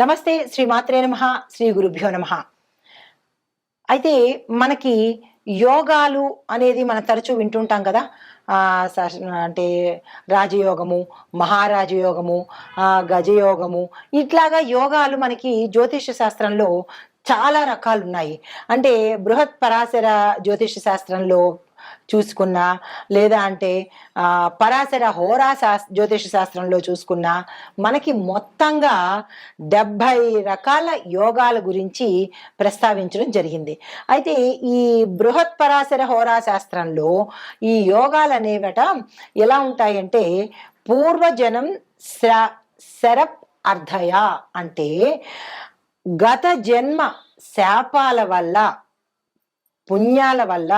నమస్తే శ్రీ మాత్రే నమ శ్రీ గురుభ్యో నమ. అయితే మనకి యోగాలు అనేది మనం తరచూ వింటుంటాం కదా. అంటే రాజయోగము మహారాజయోగము గజయోగము ఇట్లాగా యోగాలు మనకి జ్యోతిష శాస్త్రంలో చాలా రకాలు ఉన్నాయి అంటే బృహత్ పరాశర జ్యోతిష శాస్త్రంలో చూసుకున్నా లేదా అంటే పరాశర హోరా శాస్ జ్యోతిష శాస్త్రంలో చూసుకున్నా మనకి మొత్తంగా డెబ్భై రకాల యోగాల గురించి ప్రస్తావించడం జరిగింది. అయితే ఈ బృహత్ పరాశర హోరా శాస్త్రంలో ఈ యోగాలు అనేవట ఎలా ఉంటాయంటే పూర్వజనం శ శరప్ అర్ధయ అంటే గత జన్మ శాపాల వల్ల పుణ్యాల వల్ల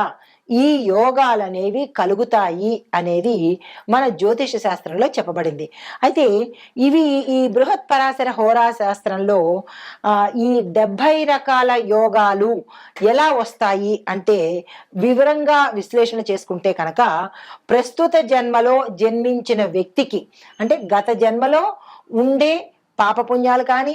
ఈ యోగాలు అనేవి కలుగుతాయి అనేది మన జ్యోతిష శాస్త్రంలో చెప్పబడింది. అయితే ఇవి ఈ బృహత్ పరాశర హోరా శాస్త్రంలో ఈ డెబ్భై రకాల యోగాలు ఎలా వస్తాయి అంటే వివరంగా విశ్లేషణ చేసుకుంటే కనుక ప్రస్తుత జన్మలో జన్మించిన వ్యక్తికి అంటే గత జన్మలో ఉండే పాపపుణ్యాలు కానీ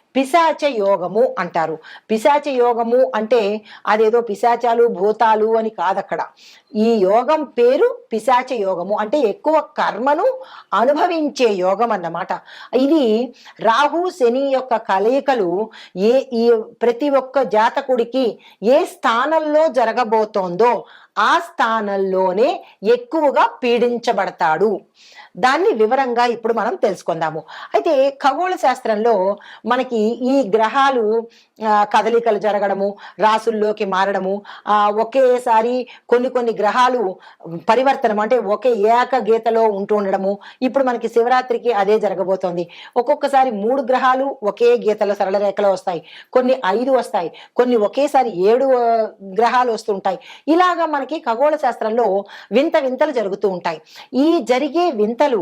పిశాచ యోగము అంటారు. పిశాచ యోగము అంటే అదేదో పిశాచాలు భూతాలు అని కాదక్కడ. ఈ యోగం పేరు పిశాచ యోగము అంటే ఎక్కువ కర్మను అనుభవించే యోగం అన్నమాట. ఇది రాహు శని యొక్క కలయికలు ఏ ఈ ప్రతి ఒక్క జాతకుడికి ఏ స్థానంలో జరగబోతోందో ఆ స్థానంలోనే ఎక్కువగా పీడించబడతాడు. దాన్ని వివరంగా ఇప్పుడు మనం తెలుసుకుందాము. అయితే ఖగోళ శాస్త్రంలో మనకి ఈ గ్రహాలు కదలికలు జరగడము రాసుల్లోకి మారడము ఒకేసారి కొన్ని కొన్ని గ్రహాలు పరివర్తనం అంటే ఒకే ఏక గీతలో ఉంటూ ఉండడము. ఇప్పుడు మనకి శివరాత్రికి అదే జరగబోతోంది. ఒక్కొక్కసారి మూడు గ్రహాలు ఒకే గీతలో సరళ రేఖలో వస్తాయి. కొన్ని ఐదు వస్తాయి. కొన్ని ఒకేసారి ఏడు గ్రహాలు వస్తుంటాయి. ఇలాగా మనకి ఖగోళ శాస్త్రంలో వింత వింతలు జరుగుతూ ఉంటాయి. ఈ జరిగే వింతలు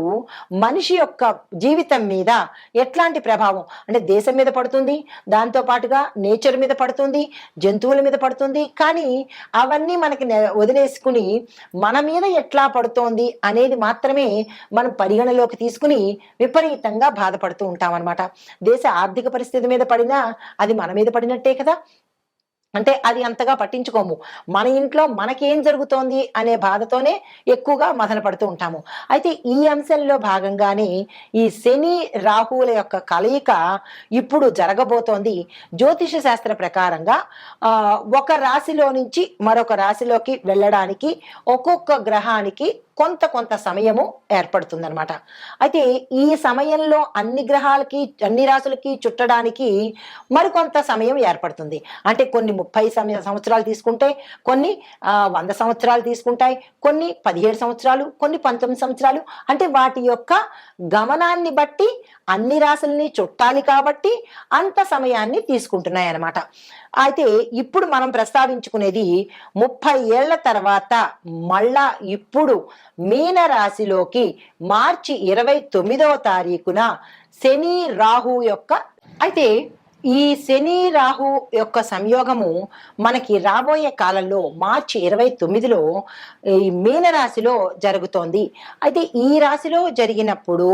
మనిషి యొక్క జీవితం మీద ఎట్లాంటి ప్రభావం? అంటే దేశం మీద పడుతుంది దాంతో పాటుగా నేచర్ మీద పడుతుంది జంతువుల మీద పడుతుంది. కానీ అవన్నీ మనకి వదిలేసుకుని మన మీద ఎట్లా పడుతోంది అనేది మాత్రమే మనం పరిగణలోకి తీసుకుని విపరీతంగా బాధపడుతూ ఉంటాం అనమాట దేశ ఆర్థిక పరిస్థితి మీద పడినా అది మన మీద పడినట్టే కదా. అంటే అది అంతగా పట్టించుకోము. మన ఇంట్లో మనకేం జరుగుతోంది అనే బాధతోనే ఎక్కువగా మదన పడుతూ ఉంటాము. అయితే ఈ అంశంలో భాగంగానే ఈ శని రాహువుల యొక్క కలయిక ఇప్పుడు జరగబోతోంది. జ్యోతిష శాస్త్ర ప్రకారంగా ఒక రాశిలో నుంచి మరొక రాశిలోకి వెళ్ళడానికి ఒక్కొక్క గ్రహానికి కొంత కొంత సమయము ఏర్పడుతుందనమాట అయితే ఈ సమయంలో అన్ని గ్రహాలకి అన్ని రాశులకి చుట్టడానికి మరికొంత సమయం ఏర్పడుతుంది. అంటే కొన్ని ముప్పై సంవత్సరాలు తీసుకుంటే కొన్ని వంద సంవత్సరాలు తీసుకుంటాయి కొన్ని పదిహేడు సంవత్సరాలు కొన్ని పంతొమ్మిది సంవత్సరాలు. అంటే వాటి యొక్క గమనాన్ని బట్టి అన్ని రాశుల్ని చుట్టాలి కాబట్టి అంత సమయాన్ని తీసుకుంటున్నాయి అనమాట అయితే ఇప్పుడు మనం ప్రస్తావించుకునేది ముప్పై ఏళ్ళ తర్వాత మళ్ళా ఇప్పుడు మీన రాశిలోకి మార్చి ఇరవై తొమ్మిదవ తారీఖున శని రాహు యొక్క అయితే ఈ శని రాహు యొక్క సంయోగము మనకి రాబోయే కాలంలో మార్చి ఇరవై తొమ్మిదిలో ఈ మీన రాశిలో జరుగుతోంది. అయితే ఈ రాశిలో జరిగినప్పుడు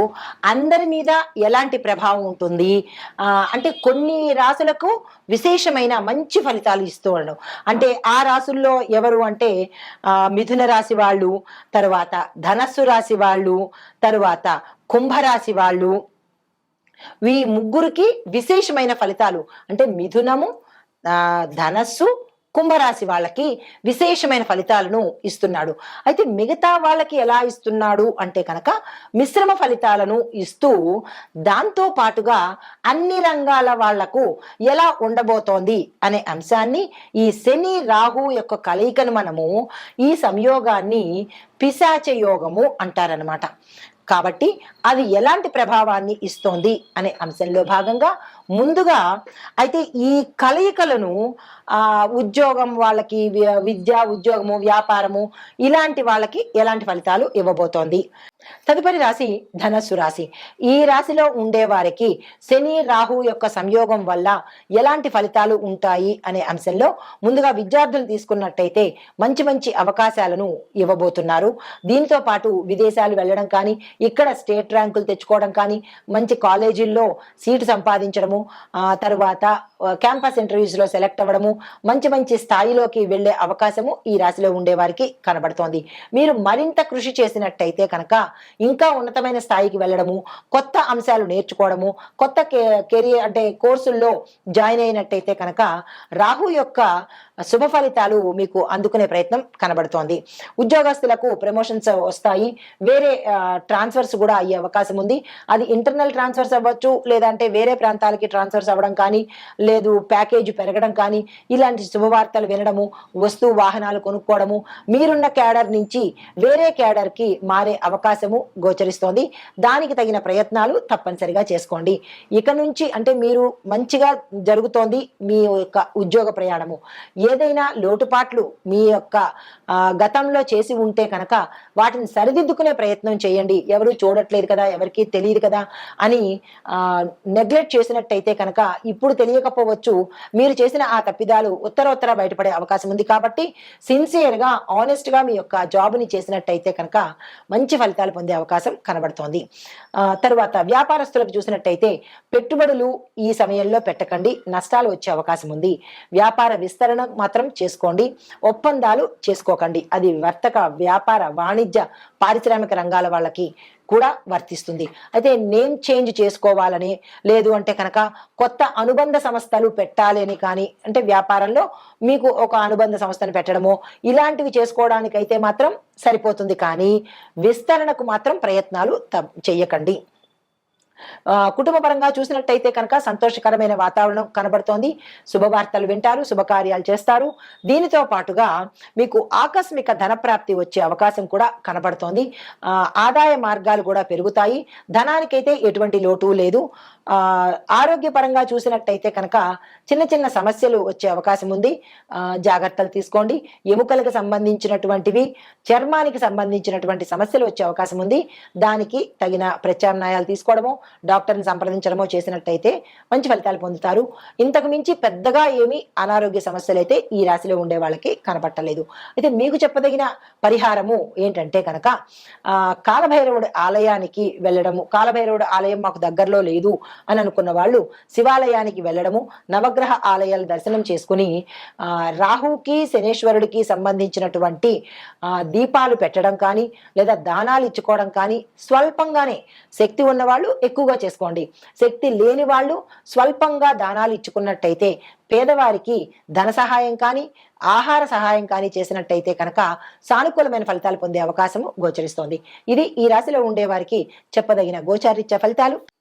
అందరి మీద ఎలాంటి ప్రభావం ఉంటుంది? అంటే కొన్ని రాశులకు విశేషమైన మంచి ఫలితాలు ఇస్తూ ఉండడం. అంటే ఆ రాశుల్లో ఎవరు అంటే మిథున రాశి వాళ్ళు తర్వాత ధనస్సు రాశి వాళ్ళు తరువాత కుంభరాశి వాళ్ళు ఈ ముగ్గురికి విశేషమైన ఫలితాలు. అంటే మిథునము ఆ, ధనస్సు కుంభరాశి వాళ్ళకి విశేషమైన ఫలితాలను ఇస్తున్నాడు. అయితే మిగతా వాళ్ళకి ఎలా ఇస్తున్నాడు అంటే కనుక మిశ్రమ ఫలితాలను ఇస్తూ దాంతో పాటుగా అన్ని రంగాల వాళ్ళకు ఎలా ఉండబోతోంది అనే అంశాన్ని ఈ శని రాహు యొక్క కలయికను మనము ఈ సంయోగాన్ని పిశాచ యోగము అంటారనమాట కాబట్టి అది ఎలాంటి ప్రభావాన్ని ఇస్తోంది అనే అంశంలో భాగంగా ముందుగా అయితే ఈ కలయికలను ఆ ఉద్యోగం వాళ్ళకి వి- విద్య ఉద్యోగము వ్యాపారము ఇలాంటి వాళ్ళకి ఎలాంటి ఫలితాలు ఇవ్వబోతోంది? తదుపరి రాశి ధనస్సు రాశి. ఈ రాశిలో ఉండే వారికి శని రాహు యొక్క సంయోగం వల్ల ఎలాంటి ఫలితాలు ఉంటాయి అనే అంశంలో ముందుగా విద్యార్థులు తీసుకున్నట్టయితే మంచి మంచి అవకాశాలను ఇవ్వబోతున్నారు. దీంతో పాటు విదేశాలు వెళ్ళడం కానీ ఇక్కడ స్టేట్ ర్యాంకులు తెచ్చుకోవడం కానీ మంచి కాలేజీల్లో సీటు సంపాదించడము ఆ తర్వాత క్యాంపస్ ఇంటర్వ్యూస్లో సెలెక్ట్ అవ్వడము మంచి మంచి స్థాయిలోకి వెళ్ళే అవకాశము ఈ రాశిలో ఉండే వారికి కనబడుతోంది. మీరు మరింత కృషి చేసినట్టయితే కనుక ఇంకా ఉన్నతమైన స్థాయికి వెళ్ళడము కొత్త అంశాలు నేర్చుకోవడము కొత్త కెరియర్ అంటే కోర్సుల్లో జాయిన్ అయినట్టయితే కనుక రాహు యొక్క శుభ ఫలితాలు మీకు అందుకునే ప్రయత్నం కనబడుతోంది. ఉద్యోగస్తులకు ప్రమోషన్స్ వస్తాయి. వేరే ట్రాన్స్ఫర్స్ కూడా అయ్యే అవకాశం ఉంది. అది ఇంటర్నల్ ట్రాన్స్ఫర్స్ అవ్వచ్చు లేదంటే వేరే ప్రాంతాలకి ట్రాన్స్ఫర్స్ అవ్వడం కానీ లేదు ప్యాకేజ్ పెరగడం కానీ ఇలాంటి శుభవార్తలు వినడము వస్తు వాహనాలు కొనుక్కోవడము మీరున్న క్యాడర్ నుంచి వేరే క్యాడర్కి మారే అవకాశము గోచరిస్తోంది. దానికి తగిన ప్రయత్నాలు తప్పనిసరిగా చేసుకోండి. ఇక నుంచి అంటే మీరు మంచిగా జరుగుతోంది మీ యొక్క ఉద్యోగ ప్రయాణము. ఏదైనా లోటుపాట్లు మీ యొక్క గతంలో చేసి ఉంటే కనుక వాటిని సరిదిద్దుకునే ప్రయత్నం చేయండి. ఎవరు చూడట్లేదు కదా ఎవరికి తెలియదు కదా అని నెగ్లెక్ట్ చేసినట్టయితే కనుక ఇప్పుడు తెలియకపోవచ్చు. మీరు చేసిన ఆ తప్పిదాలు ఉత్తరోత్తర బయటపడే అవకాశం ఉంది కాబట్టి సిన్సియర్గా ఆనెస్ట్గా మీ యొక్క జాబ్ని చేసినట్టయితే కనుక మంచి ఫలితాలు పొందే అవకాశం కనబడుతోంది. తర్వాత తరువాత వ్యాపారస్తులకు చూసినట్టయితే పెట్టుబడులు ఈ సమయంలో పెట్టకండి. నష్టాలు వచ్చే అవకాశం ఉంది. వ్యాపార విస్తరణ మాత్రం చేసుకోండి. ఒప్పందాలు చేసుకోకండి. అది వర్తక వ్యాపార వాణిజ్య పారిశ్రామిక రంగాల వాళ్ళకి కూడా వర్తిస్తుంది. అయితే నేమ్ చేంజ్ చేసుకోవాలని లేదు అంటే కనుక కొత్త అనుబంధ సంస్థలు పెట్టాలి అని కానీ అంటే వ్యాపారంలో మీకు ఒక అనుబంధ సంస్థను పెట్టడము ఇలాంటివి చేసుకోవడానికి అయితే మాత్రం సరిపోతుంది. కానీ విస్తరణకు మాత్రం ప్రయత్నాలు చేయకండి కుటుంబ పరంగా చూసినట్టయితే కనుక సంతోషకరమైన వాతావరణం కనబడుతోంది. శుభవార్తలు వింటారు శుభకార్యాలు చేస్తారు. దీనితో పాటుగా మీకు ఆకస్మిక ధనప్రాప్తి వచ్చే అవకాశం కూడా కనబడుతోంది. ఆదాయ మార్గాలు కూడా పెరుగుతాయి. ధనానికైతే ఎటువంటి లోటు లేదు. ఆరోగ్యపరంగా చూసినట్టయితే కనుక చిన్న చిన్న సమస్యలు వచ్చే అవకాశం ఉంది. జాగ్రత్తలు తీసుకోండి. ఎముకలకు సంబంధించినటువంటివి చర్మానికి సంబంధించినటువంటి సమస్యలు వచ్చే అవకాశం ఉంది. దానికి తగిన ప్రత్యామ్నాయాలు తీసుకోవడము డాక్టర్ని సంప్రదించడమో చేసినట్టయితే మంచి ఫలితాలు పొందుతారు. ఇంతకు మించి పెద్దగా ఏమీ అనారోగ్య సమస్యలు అయితే ఈ రాశిలో ఉండే వాళ్ళకి కనపట్టలేదు. అయితే మీకు చెప్పదగిన పరిహారము ఏంటంటే కనుక ఆ, కాలభైరవుడి ఆలయానికి వెళ్ళడము. కాలభైరవుడి ఆలయం మాకు దగ్గరలో లేదు అని అనుకున్న వాళ్ళు శివాలయానికి వెళ్ళడము నవగ్రహ ఆలయాల దర్శనం చేసుకుని రాహుకి శనేశ్వరుడికి సంబంధించినటువంటి దీపాలు పెట్టడం కానీ లేదా దానాలు ఇచ్చుకోవడం కానీ స్వల్పంగానే శక్తి ఉన్నవాళ్ళు ఎక్కువగా చేసుకోండి. శక్తి లేని వాళ్ళు స్వల్పంగా దానాలు ఇచ్చుకున్నట్టయితే పేదవారికి ధన సహాయం కానీ ఆహార సహాయం కానీ చేసినట్టయితే కనుక సానుకూలమైన ఫలితాలు పొందే అవకాశము గోచరిస్తోంది. ఇది ఈ రాశిలో ఉండే వారికి చెప్పదగిన గోచారిత్య ఫలితాలు.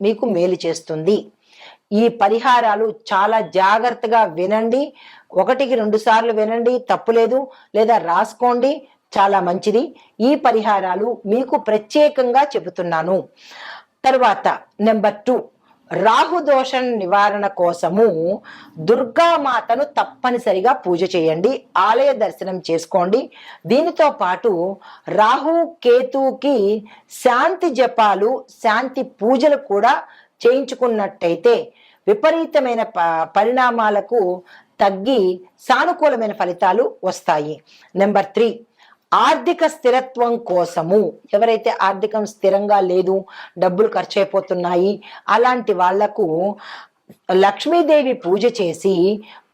మీకు మేలు చేస్తుంది. ఈ పరిహారాలు చాలా జాగ్రత్తగా వినండి. ఒకటికి రెండు సార్లు వినండి తప్పులేదు లేదా రాసుకోండి చాలా మంచిది. ఈ పరిహారాలు మీకు ప్రత్యేకంగా చెబుతున్నాను. తర్వాత నెంబర్ టూ. రాహుదోషం నివారణ కోసము దుర్గామాతను తప్పనిసరిగా పూజ చేయండి ఆలయ దర్శనం చేసుకోండి. దీనితో పాటు రాహు కేతుకి శాంతి జపాలు శాంతి పూజలు కూడా చేయించుకున్నట్టయితే విపరీతమైన ప- పరిణామాలకు తగ్గి సానుకూలమైన ఫలితాలు వస్తాయి. నెంబర్ త్రీ ఆర్థిక స్థిరత్వం కోసము. ఎవరైతే ఆర్థికం స్థిరంగా లేదు డబ్బులు ఖర్చు అయిపోతున్నాయి అలాంటి వాళ్ళకు లక్ష్మీదేవి పూజ చేసి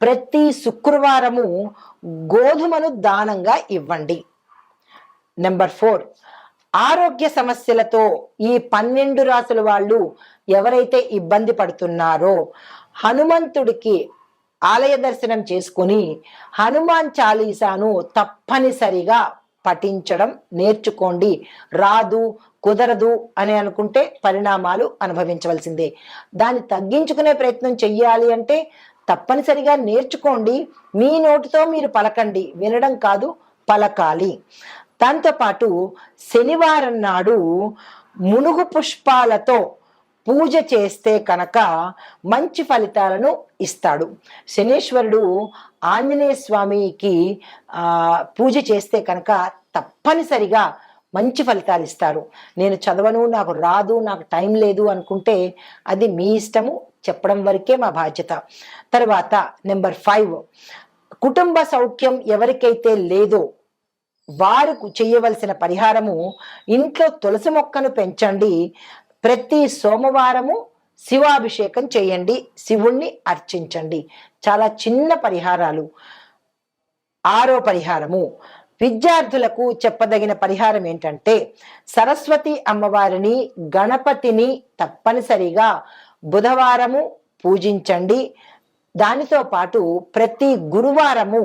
ప్రతి శుక్రవారము గోధుమను దానంగా ఇవ్వండి. నెంబర్ ఫోర్ ఆరోగ్య సమస్యలతో ఈ పన్నెండు రాసుల వాళ్ళు ఎవరైతే ఇబ్బంది పడుతున్నారో హనుమంతుడికి ఆలయ దర్శనం చేసుకుని హనుమాన్ చాలీసాను తప్పనిసరిగా పఠించడం నేర్చుకోండి. రాదు కుదరదు అని అనుకుంటే పరిణామాలు అనుభవించవలసిందే. దాన్ని తగ్గించుకునే ప్రయత్నం చెయ్యాలి అంటే తప్పనిసరిగా నేర్చుకోండి. మీ నోటితో మీరు పలకండి. వినడం కాదు పలకాలి. దాంతోపాటు శనివారం నాడు మునుగు పుష్పాలతో పూజ చేస్తే కనుక మంచి ఫలితాలను ఇస్తాడు. శనీశ్వరుడు ఆంజనేయ స్వామికి పూజ చేస్తే కనుక తప్పనిసరిగా మంచి ఫలితాలు ఇస్తారు నేను చదవను నాకు రాదు నాకు టైం లేదు అనుకుంటే అది మీ ఇష్టము చెప్పడం వరకే మా బాధ్యత. తర్వాత నెంబర్ ఫైవ్ కుటుంబ సౌఖ్యం ఎవరికైతే లేదో వారు చేయవలసిన పరిహారము ఇంట్లో తులసి మొక్కను పెంచండి. ప్రతి సోమవారము శివాభిషేకం చేయండి శివుణ్ణి అర్చించండి. చాలా చిన్న పరిహారాలు. ఆరో పరిహారము. విద్యార్థులకు చెప్పదగిన పరిహారం ఏంటంటే సరస్వతి అమ్మవారిని గణపతిని తప్పనిసరిగా బుధవారము పూజించండి. దానితో పాటు ప్రతి గురువారము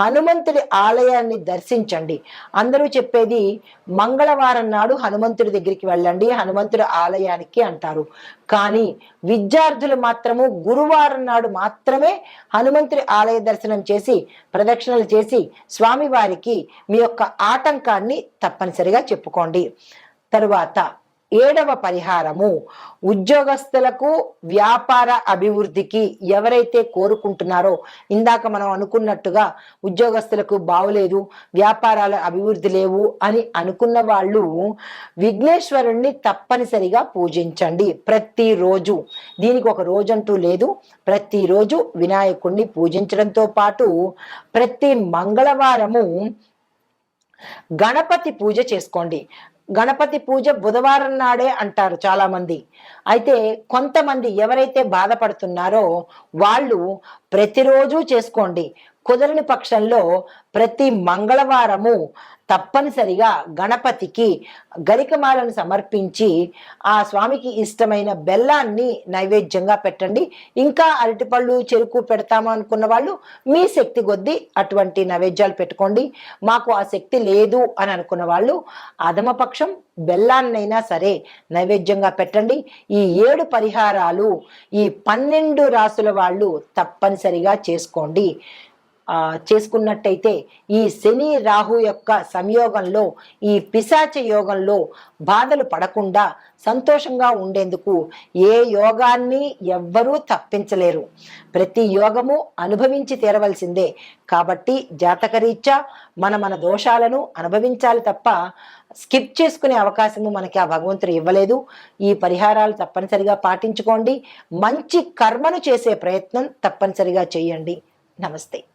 హనుమంతుడి ఆలయాన్ని దర్శించండి. అందరూ చెప్పేది మంగళవారం నాడు హనుమంతుడి దగ్గరికి వెళ్ళండి హనుమంతుడి ఆలయానికి అంటారు. కానీ విద్యార్థులు మాత్రము గురువారం నాడు మాత్రమే హనుమంతుడి ఆలయ దర్శనం చేసి ప్రదక్షిణలు చేసి స్వామివారికి మీ యొక్క ఆటంకాన్ని తప్పనిసరిగా చెప్పుకోండి. తరువాత ఏడవ పరిహారము. ఉద్యోగస్తులకు వ్యాపార అభివృద్ధికి ఎవరైతే కోరుకుంటున్నారో ఇందాక మనం అనుకున్నట్టుగా ఉద్యోగస్తులకు బాగులేదు వ్యాపారాల అభివృద్ధి లేవు అని అనుకున్న వాళ్ళు విఘ్నేశ్వరుణ్ణి తప్పనిసరిగా పూజించండి. ప్రతిరోజు దీనికి ఒక రోజంటూ లేదు. ప్రతిరోజు వినాయకుణ్ణి పూజించడంతో పాటు ప్రతి మంగళవారము గణపతి పూజ చేసుకోండి. గణపతి పూజ బుధవారం నాడే అంటారు చాలా మంది అయితే కొంతమంది ఎవరైతే బాధపడుతున్నారో వాళ్ళు ప్రతిరోజు చేసుకోండి. కుదరని పక్షంలో ప్రతి మంగళవారము తప్పనిసరిగా గణపతికి గరికమాలను సమర్పించి ఆ స్వామికి ఇష్టమైన బెల్లాన్ని నైవేద్యంగా పెట్టండి. ఇంకా అరటిపళ్ళు చెరుకు పెడతాము అనుకున్న వాళ్ళు మీ శక్తి కొద్దీ అటువంటి నైవేద్యాలు పెట్టుకోండి. మాకు ఆ శక్తి లేదు అని అనుకున్న వాళ్ళు అధమపక్షం బెల్లాన్నైనా సరే నైవేద్యంగా పెట్టండి. ఈ ఏడు పరిహారాలు ఈ పన్నెండు రాసుల వాళ్ళు తప్పనిసరిగా చేసుకోండి. చేసుకున్నట్టయితే ఈ శని రాహు యొక్క సంయోగంలో ఈ పిశాచ యోగంలో బాధలు పడకుండా సంతోషంగా ఉండేందుకు ఏ యోగాన్ని ఎవ్వరూ తప్పించలేరు. ప్రతి యోగము అనుభవించి తీరవలసిందే. కాబట్టి జాతకరీత్యా మన మన దోషాలను అనుభవించాలి తప్ప స్కిప్ చేసుకునే అవకాశము మనకి ఆ భగవంతుడు ఇవ్వలేదు. ఈ పరిహారాలు తప్పనిసరిగా పాటించుకోండి. మంచి కర్మను చేసే ప్రయత్నం తప్పనిసరిగా చేయండి. నమస్తే.